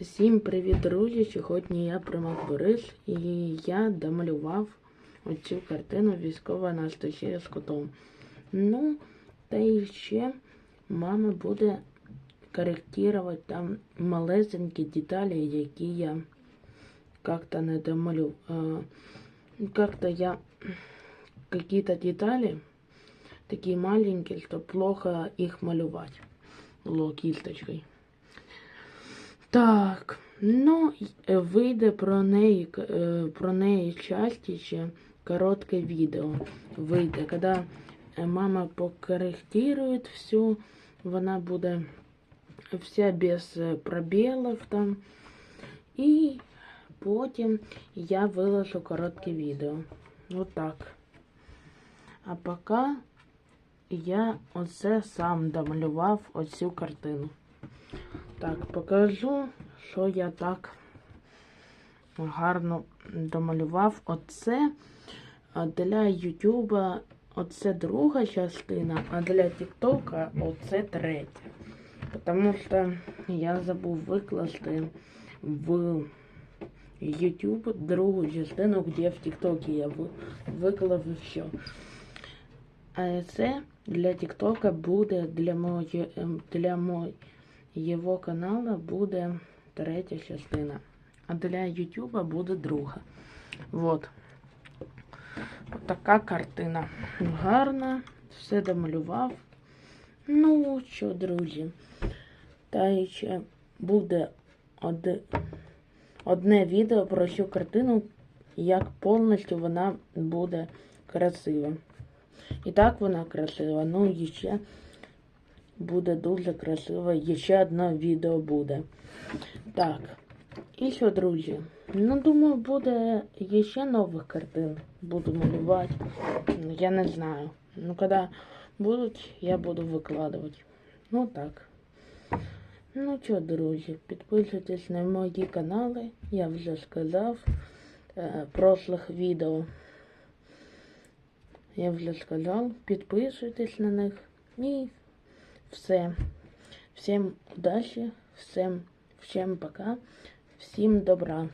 Всім привіт, друзі! Сьогодні я Примак Борис і я домалював оцю картину військова Анастасія з котом. Ну, та і ще мама буде корректувати там малесенькі деталі, які я как-то не домалю. Как-то я какие-то детали такие маленькие, что плохо их малювать было кисточкой. Так, ну вийде про неї е, про неї часті ще коротке відео. Вийде, коли е, мама покорректирує всю, вона буде вся без е, пробілів там. І потім я виложу коротке відео. Вот так. А поки я оце сам домалював оцю картину. Так, покажу, що я так гарно домалював. Оце для Ютуба оце друга частина, а для Тіктока оце третя. Тому що я забув викласти в YouTube другу частину, де в Тіктокі я виклав і все. А це для Тіктока буде для моєї ем, для моєї його каналу буде третя частина, а для Ютуба буде друга. Вот. От така картина. Гарна, все домалював. Ну що, друзі, та ще буде од... одне відео про цю картину, як повністю вона буде красива. І так вона красива, ну і ще буде дуже красиво. І ще одне відео буде. Так. І що, друзі? Ну, думаю, буде ще нових картин. Буду малювати. Я не знаю. Ну, коли будуть, я буду викладувати. Ну так. Ну що, друзі, підписуйтесь на мої канали. Я вже сказав е, прошлих відео. Я вже сказав, підписуйтесь на них. І все. Всем удачи, всем, всем пока, всем добра.